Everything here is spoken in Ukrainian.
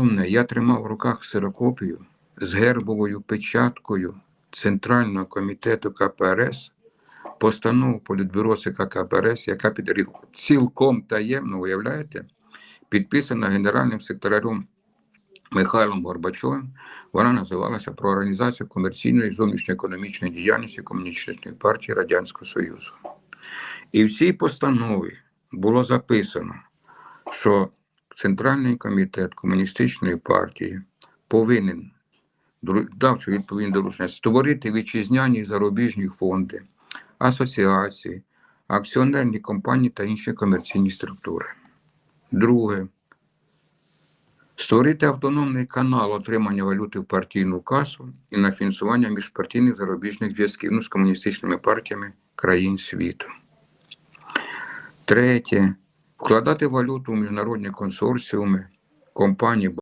головне, я тримав в руках ксерокопію з гербовою печаткою Центрального комітету КПРС, постанову Політбюро ЦК КПРС, яка під цілком таємно, уявляєте, підписана генеральним секретарем Михайлом Горбачовим. Вона називалася про організацію комерційної зовнішньоекономічної діяльності Комуністичної партії Радянського Союзу. І в цій постанові було записано, що Центральний комітет комуністичної партії повинен давши відповідне доручення, створити вітчизняні зарубіжні фонди, асоціації, акціонерні компанії та інші комерційні структури. Друге. Створити автономний канал отримання валюти в партійну касу і на фінансування міжпартійних зарубіжних зв'язків ну, з комуністичними партіями країн світу. Третє. Вкладати валюту у міжнародні консорціуми, компанії